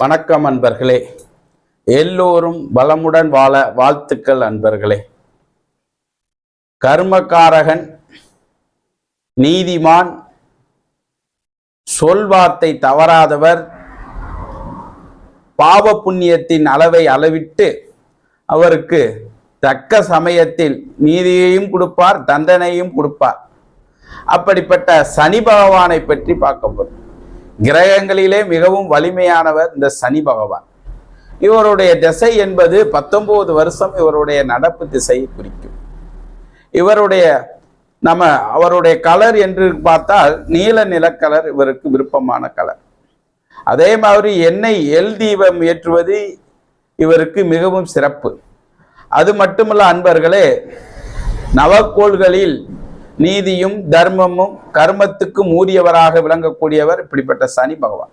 வணக்கம் அன்பர்களே. எல்லோரும் வளமுடன் வாழ வாழ்த்துக்கள் அன்பர்களே. கர்மகாரகன் நீதிமான் சொல்வார்த்தை தவறாதவர் பாவ புண்ணியத்தின் அளவை அளவிட்டு அவருக்கு தக்க சமயத்தில் நீதியையும் கொடுப்பார் தண்டனையும் கொடுப்பார். அப்படிப்பட்ட சனி பகவானை பற்றி பார்க்க போறோம் கிரகங்களிலே மிகவும் வலிமையானவர் இந்த சனி பகவான். இவருடைய திசை என்பது பத்தொன்பது வருஷம் இவருடைய நடப்பு திசையை குறிக்கும். இவருடைய நம்ம அவருடைய கலர் என்று பார்த்தால் நீல நில கலர் இவருக்கு விருப்பமான கலர். அதே மாதிரி எண்ணெய் எல் தீபம் ஏற்றுவது இவருக்கு மிகவும் சிறப்பு. அது மட்டுமல்ல அன்பர்களே நவக்கோள்களில் நீதியும் தர்மமும் கர்மத்துக்கும் ஊறியவராக விளங்கக்கூடியவர் இப்படிப்பட்ட சனி பகவான்.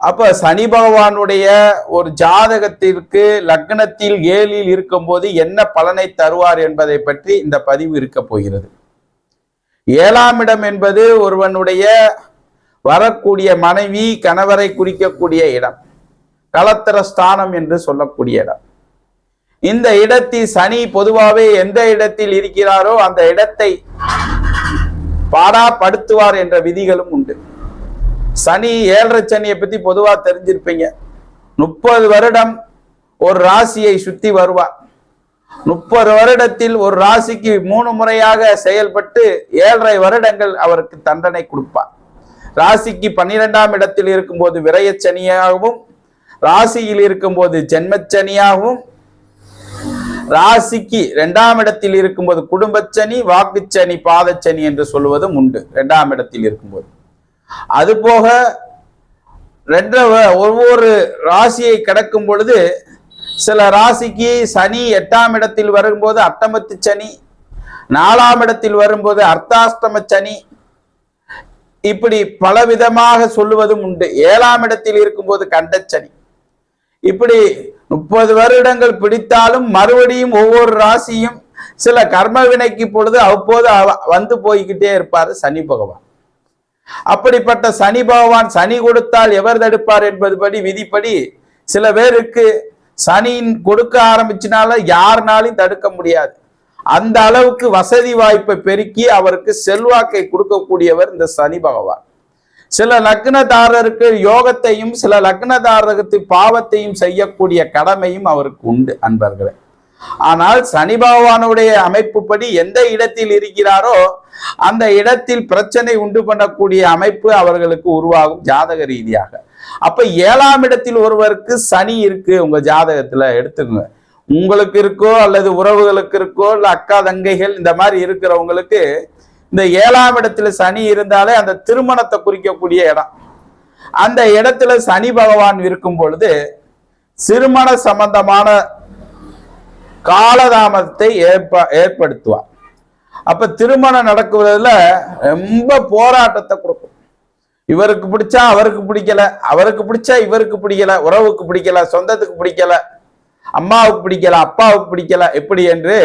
அப்ப சனி பகவானுடைய ஒரு ஜாதகத்திற்கு லக்னத்தில் ஏழில் இருக்கும்போது என்ன பலனை தருவார் என்பதை பற்றி இந்த பதிவு இருக்க போகிறது. ஏழாம் இடம் என்பது ஒருவனுடைய வரக்கூடிய மனைவி கணவரை குறிக்கக்கூடிய இடம். கலத்தர ஸ்தானம் என்று சொல்லக்கூடிய இடம். இந்த இடத்தில் சனி பொதுவாகவே எந்த இடத்தில் இருக்கிறாரோ அந்த இடத்தை பாடாப்படுத்துவார் என்ற விதிகளும் உண்டு. சனி ஏழரை சனியை பத்தி பொதுவா தெரிஞ்சிருப்பீங்க. முப்பது வருடம் ஒரு ராசியை சுத்தி வருவார். முப்பது வருடத்தில் ஒரு ராசிக்கு மூணு முறையாக செயல்பட்டு ஏழரை வருடங்கள் அவருக்கு தண்டனை கொடுப்பார். ராசிக்கு பன்னிரெண்டாம் இடத்தில் இருக்கும்போது விரயச்சனியாகவும் ராசியில் இருக்கும்போது ஜென்மச்சனியாகவும் ராசிக்கு இரண்டாம் இடத்தில் இருக்கும்போது குடும்பச்சனி வாக்குச்சனி பாதச்சனி என்று சொல்வதும் உண்டு. இரண்டாம் இடத்தில் இருக்கும்போது. அது போக ரெண்டு ஒவ்வொரு ராசியை கடக்கும் பொழுது சில ராசிக்கு சனி எட்டாம் இடத்தில் வரும்போது அட்டமத்து சனி நாலாம் இடத்தில் வரும்போது அர்த்தாஷ்டம சனி இப்படி பலவிதமாக சொல்லுவதும் உண்டு. ஏழாம் இடத்தில் இருக்கும்போது கண்டச்சனி. இப்படி முப்பது வருடங்கள் பிடித்தாலும் மறுபடியும் ஒவ்வொரு ராசியும் சில கர்ம வினைக்கு பொழுது அவ்வப்போது வந்து போய்கிட்டே இருப்பார் சனி பகவான். அப்படிப்பட்ட சனி பகவான் சனி கொடுத்தால் எவர் தடுப்பார் என்பது படி விதிப்படி சில பேருக்கு சனியின் கொடுக்க ஆரம்பிச்சினால யாருனாலையும் தடுக்க முடியாது. அந்த அளவுக்கு வசதி வாய்ப்பை பெருக்கி அவருக்கு செல்வாக்கை கொடுக்கக்கூடியவர் இந்த சனி பகவான். சில லக்னதாரருக்கு யோகத்தையும் சில லக்னதாரருக்கு பாவத்தையும் செய்யக்கூடிய கடமையும் அவருக்கு உண்டு அன்பர்களே. ஆனால் சனி பகவானுடைய அமைப்புப்படி எந்த இடத்தில் இருக்கிறாரோ அந்த இடத்தில் பிரச்சனை உண்டு பண்ணக்கூடிய அமைப்பு அவர்களுக்கு உருவாகும் ஜாதக ரீதியாக. அப்ப ஏழாம் இடத்தில் ஒருவருக்கு சனி இருக்கு உங்க ஜாதகத்துல எடுத்துக்கோங்க. உங்களுக்கு இருக்கோ அல்லது உறவுகளுக்கு இருக்கோ இல்ல அக்கா தங்கைகள் இந்த மாதிரி இருக்கிறவங்களுக்கு இந்த ஏழாம் இடத்துல சனி இருந்தாலே அந்த திருமணத்தை குறிக்கக்கூடிய இடம். அந்த இடத்துல சனி பகவான் இருக்கும் பொழுது திருமண சம்பந்தமான காலதாமதத்தை ஏற்ப ஏற்படுத்துவார். அப்ப திருமணம் நடக்குவதில் ரொம்ப போராட்டத்தை கொடுக்கும். இவருக்கு பிடிச்சா அவருக்கு பிடிக்கல அவருக்கு பிடிச்சா இவருக்கு பிடிக்கல உறவுக்கு பிடிக்கல சொந்தத்துக்கு பிடிக்கல அம்மாவுக்கு பிடிக்கல அப்பாவுக்கு பிடிக்கல எப்படி என்று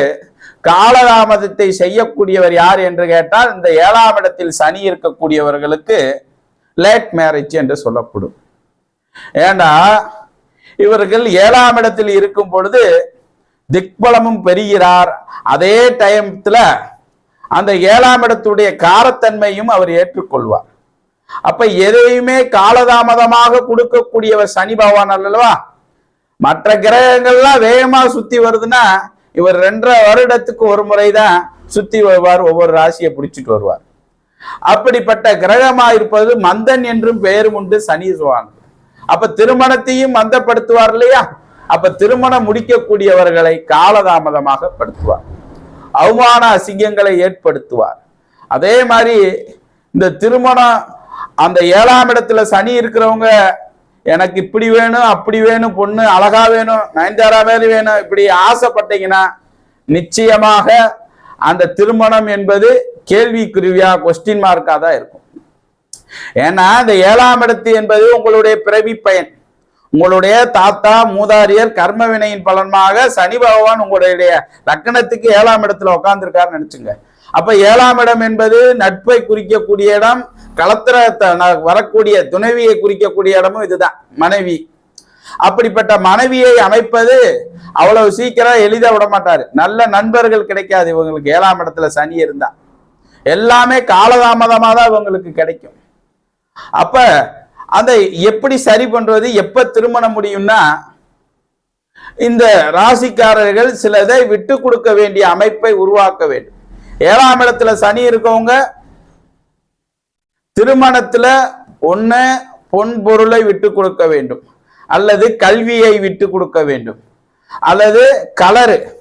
காலதாமதத்தை செய்யக்கூடியவர் யார் என்று கேட்டால் இந்த ஏழாம் இடத்தில் சனி இருக்கக்கூடியவர்களுக்கு லேட் மேரேஜ் என்று சொல்லப்படும். ஏண்டா இவர்கள் ஏழாம் இடத்தில் இருக்கும் பொழுது திக்பலமும் பெறுகிறார். அதே டைம்ல அந்த ஏழாம் இடத்துடைய காரத்தன்மையும் அவர் ஏற்றுக்கொள்வார். அப்ப எதையுமே காலதாமதமாக கொடுக்கக்கூடியவர் சனி பகவான் அல்லவா? மற்ற கிரகங்கள்லாம் வேகமா சுத்தி வருதுன்னா இவர் ரெண்டரை வருடத்துக்கு ஒரு முறைதான் சுத்தி வருவார் ஒவ்வொரு ராசியை பிடிச்சிட்டு வருவார். அப்படிப்பட்ட கிரகமா இருப்பது மந்தன் என்றும் பெயரும் உண்டு சனி சுவாங்க அப்ப திருமணத்தையும் மந்தப்படுத்துவார் இல்லையா? அப்ப திருமணம் முடிக்கக்கூடியவர்களை காலதாமதமாக படுத்துவார். அவமான அசிங்கங்களை ஏற்படுத்துவார். அதே மாதிரி இந்த திருமணம் அந்த ஏழாம் இடத்துல சனி இருக்கிறவங்க எனக்கு இப்படி வேணும் அப்படி வேணும் பொண்ணு அழகா வேணும் நயன்தாரா மாதிரி வேணும் இப்படி ஆசைப்பட்டீங்கன்னா நிச்சயமாக அந்த திருமணம் என்பது கேள்விக்குருவியா கொஸ்டின் மார்க்கா தான் இருக்கும். ஏன்னா இந்த ஏழாம் இடத்து என்பது உங்களுடைய பிறவி பயன். உங்களுடைய தாத்தா மூதாரியர் கர்ம வினையின் பலனாக சனி பகவான் உங்களுடைய லக்கணத்துக்கு ஏழாம் இடத்துல உட்காந்துருக்காருன்னு நினைச்சுங்க. அப்ப ஏழாம் இடம் என்பது நட்பை குறிக்கக்கூடிய இடம் களத்திர வரக்கூடிய துணைவியை குறிக்கக்கூடிய இடமும் இதுதான் மனைவி. அப்படிப்பட்ட மனைவியை அமைப்பது அவ்வளவு சீக்கிரம் எளிதா விட மாட்டாரு நல்ல நண்பர்கள் கிடைக்காது இவங்களுக்கு. ஏழாம் இடத்துல சனி இருந்தா. எல்லாமே காலதாமதமா தான் இவங்களுக்கு கிடைக்கும். அப்ப அதை எப்படி சரி பண்றது எப்ப திருமணம் முடியும்னா இந்த ராசிக்காரர்கள் சிலதை விட்டு கொடுக்க வேண்டிய அமைப்பை உருவாக்க வேண்டும். ஏழாம் இடத்துல சனி இருக்கவங்க திருமணத்துல ஒன்று பொன் பொருளை விட்டு கொடுக்க வேண்டும். அல்லது கல்வியை விட்டு கொடுக்க வேண்டும். அல்லது கலரு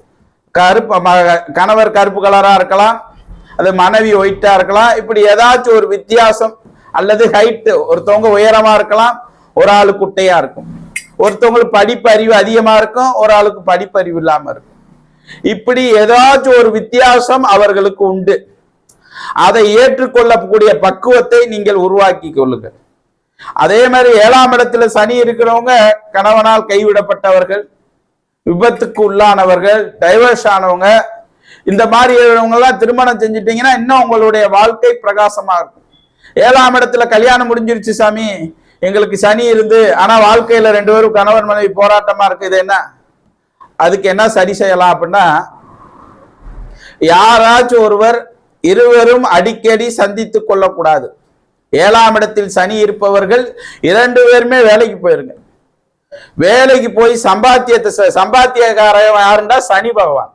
கருப்பு ம- கணவர் கருப்பு கலரா இருக்கலாம் அது மனைவி ஒயிட்டா இருக்கலாம். இப்படி ஏதாச்சும் ஒரு வித்தியாசம் அல்லது ஹைட்டு ஒருத்தவங்க உயரமா இருக்கலாம் ஒரு ஆளு குட்டையா இருக்கும். ஒருத்தவங்களுக்கு படிப்பறிவு அதிகமா இருக்கும் ஒரு ஆளுக்கு படிப்பறிவு இல்லாம இருக்கும். இப்படி ஏதாச்சும் ஒரு வித்தியாசம் அவர்களுக்கு உண்டு. அதை ஏற்றுக்கொள்ளக்கூடிய பக்குவத்தை நீங்கள் உருவாக்கி கொள்ளுங்கள். அதே மாதிரி ஏழாம் இடத்துல சனி இருக்கிறவங்க கணவனால் கைவிடப்பட்டவர்கள் விபத்துக்கு உள்ளானவர்கள் டைவர்ஸ் ஆனவங்க இந்த மாதிரி எல்லாம் திருமணம் செஞ்சிட்டீங்கன்னா இன்னும் உங்களுடைய வாழ்க்கை பிரகாசமா இருக்கும். ஏழாம் இடத்துல கல்யாணம் முடிஞ்சிருச்சு சாமி. எங்களுக்கு சனி இருந்து ஆனா வாழ்க்கையில ரெண்டு பேரும் கணவன் மனைவி போராட்டமா இருக்கு இது என்ன? அதுக்கு என்ன சரி செய்யலாம் அப்படின்னா யாராச்சும் ஒருவர் இருவரும் அடிக்கடி சந்தித்துக் கொள்ளக்கூடாது. ஏழாம் இடத்தில் சனி இருப்பவர்கள் இரண்டு பேருமே வேலைக்கு போயிருங்க. வேலைக்கு போய் சம்பாத்தியத்தை ச- சம்பாத்தியக்காரன் யாருண்டா? சனி பகவான்.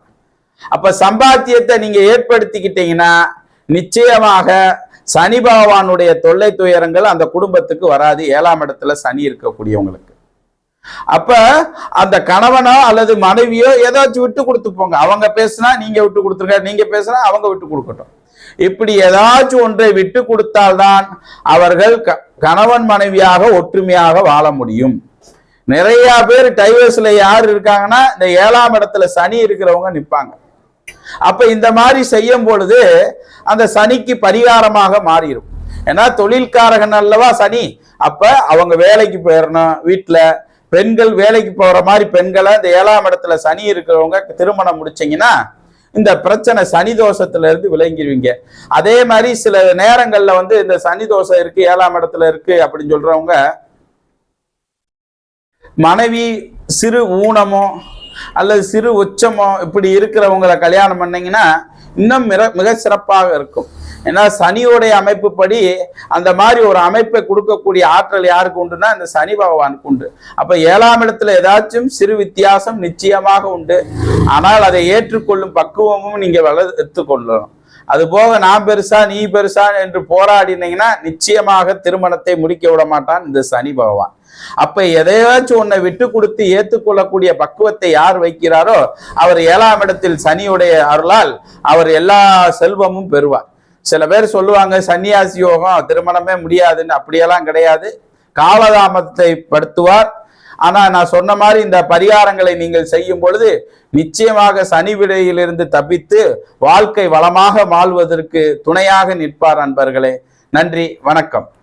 அப்ப சம்பாத்தியத்தை நீங்க ஏற்படுத்திக்கிட்டீங்கன்னா நிச்சயமாக சனி பகவானுடைய தொல்லை துயரங்கள் அந்த குடும்பத்துக்கு வராது. ஏழாம் இடத்துல சனி இருக்கக்கூடியவங்களுக்கு. அப்ப அந்த கணவனோ அல்லது மனைவியோ ஏதாச்சும் விட்டு கொடுத்து போங்க. அவங்க பேசுனா நீங்க விட்டு கொடுத்துருங்க நீங்க பேசுனா அவங்க விட்டு கொடுக்கட்டும். இப்படி ஏதாச்சும் ஒன்றை விட்டு கொடுத்தால்தான் அவர்கள் க- கணவன் மனைவியாக ஒற்றுமையாக வாழ முடியும். நிறைய பேர் டைவர்ஸ்ல யார் இருக்காங்கன்னா இந்த ஏழாம் இடத்துல சனி இருக்கிறவங்க நிப்பாங்க. அப்ப இந்த மாதிரி செய்யும் பொழுது அந்த சனிக்கு பரிகாரமாக மாறிடும் ஏன்னா தொழில்காரகன் அல்லவா சனி? அப்ப அவங்க வேலைக்கு போயிடணும் வீட்டுல பெண்கள் வேலைக்கு போகிற மாதிரி பெண்களை இந்த ஏழாம் இடத்துல சனி இருக்கிறவங்க திருமணம் முடிச்சிங்கன்னா இந்த பிரச்சனை சனி தோஷத்துல இருந்து விளங்கிடுவீங்க அதே மாதிரி சில நேரங்கள்ல வந்து இந்த சனி தோஷம் இருக்கு ஏழாம் இடத்துல இருக்கு அப்படின்னு சொல்றவங்க மனைவி சிறு ஊனமோ அல்லது சிறு உச்சமோ இப்படி இருக்கிறவங்களை கல்யாணம் பண்ணீங்கன்னா இன்னும் மிக மிக சிறப்பாக இருக்கும். ஏன்னா சனியோடைய அமைப்புப்படி அந்த மாதிரி ஒரு அமைப்பை கொடுக்கக்கூடிய ஆற்றல் யாருக்கு உண்டுன்னா இந்த சனி பகவானுக்கு உண்டு. அப்போ ஏழாம் இடத்துல ஏதாச்சும் சிறு வித்தியாசம் நிச்சயமாக உண்டு. ஆனால் அதை ஏற்றுக்கொள்ளும் பக்குவமும் நீங்கள் வளர்த்து கொள்ளணும். அது போக நான் பெருசா நீ பெருசா என்று போராடினீங்கன்னா நிச்சயமாக திருமணத்தை முடிக்க விட மாட்டான் இந்த சனி பகவான். அப்ப எதையாச்சும் உன்னை விட்டு கொடுத்து ஏற்றுக்கொள்ளக்கூடிய பக்குவத்தை யார் வைக்கிறாரோ அவர் ஏழாம் இடத்தில் சனியுடைய அருளால் அவர் எல்லா செல்வமும் பெறுவார். சில பேர் சொல்லுவாங்க சன்னியாசி யோகம் திருமணமே முடியாதுன்னு. அப்படியெல்லாம் கிடையாது. காலதாமத்தை படுத்துவார். ஆனா நான் சொன்ன மாதிரி இந்த பரிகாரங்களை நீங்கள் செய்யும் பொழுது நிச்சயமாக சனி விடையிலிருந்து தப்பித்து வாழ்க்கை வளமாக வாழ்வதற்கு துணையாக நிற்பார் அன்பர்களே. நன்றி வணக்கம்.